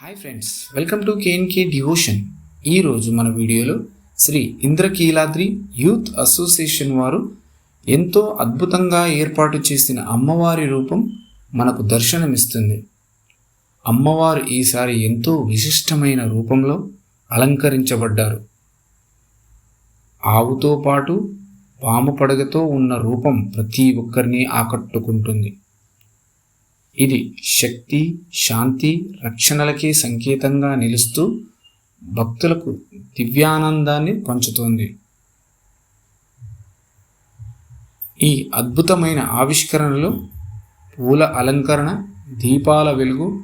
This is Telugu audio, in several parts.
Hi friends welcome to KNK devotion ఈరోజు మన వీడియోలో శ్రీ ఇంద్రకీలాద్రి యూత్ అసోసియేషన్ వారు ఎంతో అద్భుతంగా ఏర్పాటు చేసిన అమ్మవారి రూపం మనకు దర్శనమిస్తుంది. అమ్మవారు ఈసారి ఎంతో విశిష్టమైన రూపంలో అలంకరించబడ్డారు. ఆవుతో పాటు పాము పడగతో ఉన్న రూపం ప్రతి ఒక్కరిని ఆకట్టుకుంటుంది. ఇది శక్తి శాంతి రక్షణలకే సంకేతంగా నిలుస్తూ భక్తులకు దివ్యానందాన్ని పంచుతోంది. ఈ అద్భుతమైన ఆవిష్కరణలో పూల అలంకరణ దీపాల వెలుగు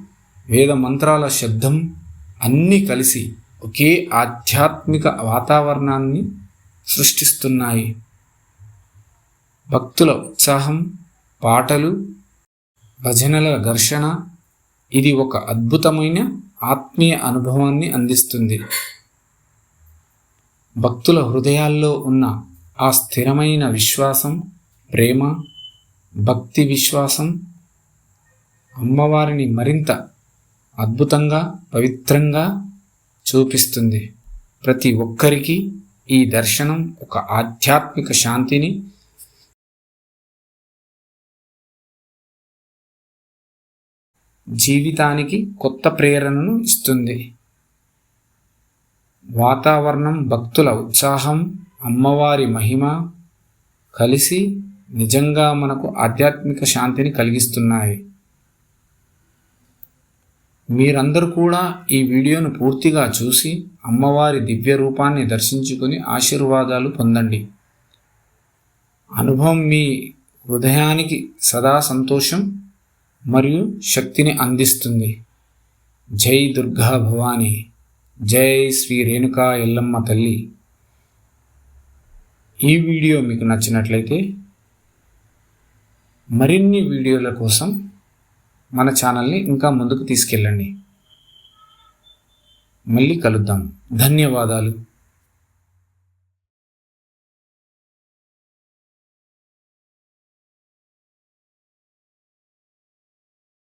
వేద మంత్రాల శబ్దం అన్నీ కలిసి ఒకే ఆధ్యాత్మిక వాతావరణాన్ని సృష్టిస్తున్నాయి. భక్తుల ఉత్సాహం పాటలు భజనల ఘర్షణ ఇది ఒక అద్భుతమైన ఆత్మీయ అనుభవాన్ని అందిస్తుంది. భక్తుల హృదయాల్లో ఉన్న ఆ స్థిరమైన విశ్వాసం ప్రేమ భక్తి విశ్వాసం అమ్మవారిని మరింత అద్భుతంగా పవిత్రంగా చూపిస్తుంది. ప్రతి ఒక్కరికి ఈ దర్శనం ఒక ఆధ్యాత్మిక శాంతిని జీవితానికి కొత్త ప్రేరణను ఇస్తుంది. వాతావరణం భక్తుల ఉత్సాహం అమ్మవారి మహిమ కలిసి నిజంగా మనకు ఆధ్యాత్మిక శాంతిని కలిగిస్తున్నాయి. మీరందరూ కూడా ఈ వీడియోను పూర్తిగా చూసి అమ్మవారి దివ్య రూపాన్ని దర్శించుకొని ఆశీర్వాదాలు పొందండి. అనుభవం మీ హృదయానికి సదా సంతోషం మరియు శక్తిని అందిస్తుంది. జై దుర్గా భవాని. జై శ్రీ రేణుకా ఎల్లమ్మ తల్లి. ఈ వీడియో మీకు నచ్చినట్లయితే మరిన్ని వీడియోల కోసం మన ఛానల్ని ఇంకా ముందుకు తీసుకెళ్ళండి. మళ్ళీ కలుద్దాం. ధన్యవాదాలు.